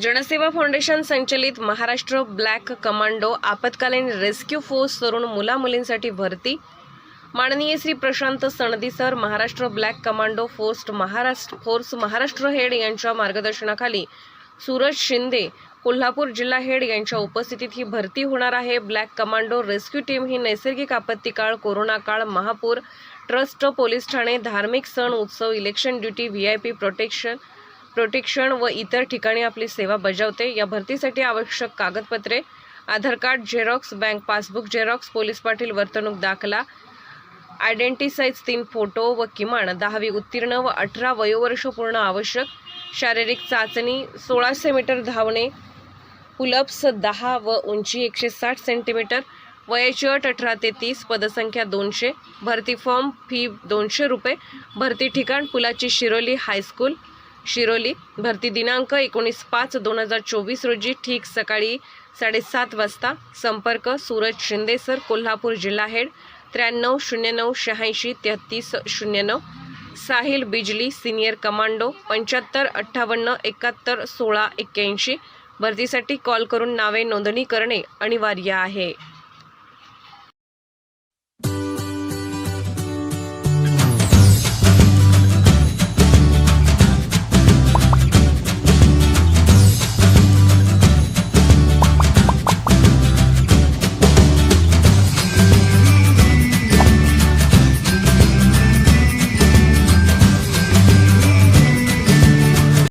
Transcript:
जनसेवा फाउंडेशन संचलित Maharashtra black commando आपत्कालीन रेस्क्यू फोर्स तरुण मुलामुलींसाठी भरती. माननीय Shri Prashant Sanadi sir Maharashtra black commando force Maharashtra force Maharashtra head यांच्या मार्गदर्शनाखाली सूरज शिंदे कोल्हापूर जिल्हा हेड यांच्या उपस्थितीत ही भरती होणार आहे. ब्लॅक कमांडो रेस्क्यू टीम ही नैसर्गिक आपत्ती काळ कोरोना काळ महापूर ट्रस्ट पोलीस ठाणे धार्मिक सण उत्सव election duty V I P protection protection व इतर ठिकाणी आपली सेवा बजावते. या भरतीसाठी आवश्यक कागदपत्रे Aadhaar card xerox bank passbook xerox police Patil वर्तणूक दाखला आयडेंटी साईज तीन फोटो व किमान दहावी उत्तीर्ण व अठरा वयोवर्ष पूर्ण आवश्यक. शारीरिक चाचणी सोळाशे मीटर धावणे पुलप्स दहा व उंची एकशे साठ सेंटीमीटर वयाची अट अठरा ते तीस पदसंख्या दोनशे भरती फॉर्म फी दोनशे रुपये भरती ठिकाण पुलाची शिरोली हायस्कूल शिरोली. भरती दिनांक एकोणीस पाच दोन हजार चोवीस रोजी ठीक सकाळी साडेसात वाजता संपर्क सूरज शिंदे सर कोल्हापूर जिल्हा हेड त्र्याण्णव शून्य नऊ शहाऐंशी तेहतीस शून्य नऊ साहिल बिजली सिनियर कमांडो पंच्याहत्तर अठ्ठावन्न एकाहत्तर सोळा एक्क्याऐंशी. भरतीसाठी कॉल करून नावे नोंदणी करणे अनिवार्य आहे.